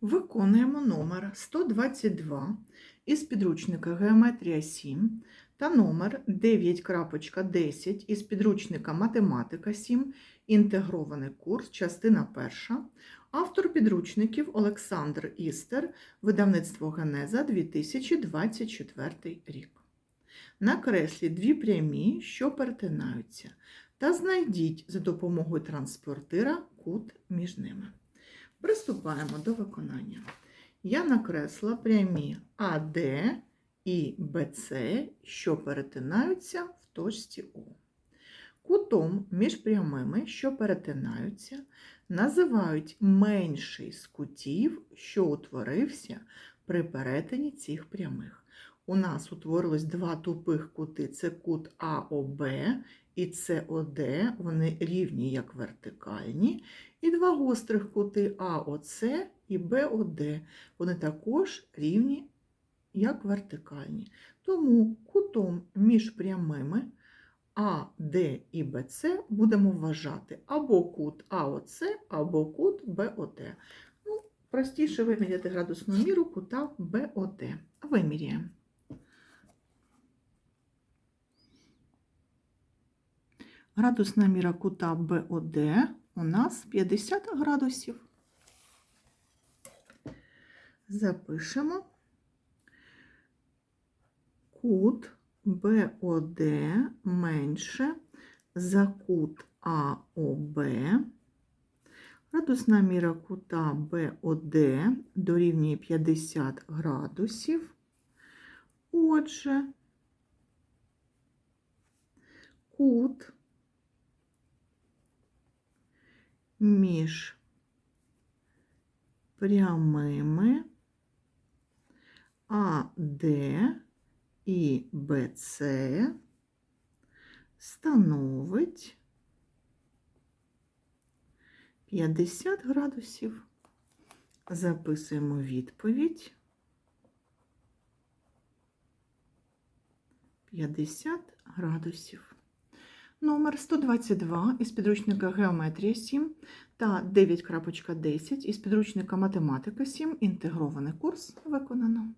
Виконуємо номер 122 із підручника Геометрія 7 та номер 9.10 із підручника Математика 7, інтегрований курс, частина 1. Автор підручників Олександр Істер, видавництво Генеза 2024 рік. Накресліть дві прямі, що перетинаються, та знайдіть за допомогою транспортира кут між ними. Приступаємо до виконання. Я накресла прямі АД і БЦ, що перетинаються в точці О. Кутом між прямими, що перетинаються, називають менший з кутів, що утворився при перетині цих прямих. У нас утворилось два тупих кути: це кут АОБ і СОД, вони рівні як вертикальні. І два гострих кути АОЦ і БОД. Вони також рівні як вертикальні. Тому кутом між прямими АД і БЦ будемо вважати або кут АОЦ, або кут БОД. Ну, простіше виміряти градусну міру кута БОД. Виміряємо. Градусна міра кута БОД у нас 50 градусів. Запишемо кут БОД менше за кут АОБ. Градусна міра кута БОД дорівнює 50 градусів. Отже, кут між прямими АД і БЦ становить 50 градусів. Записуємо відповідь 50 градусів. Номер 122 із підручника Геометрія 7 та 9.10 із підручника Математика 7. Інтегрований курс виконано.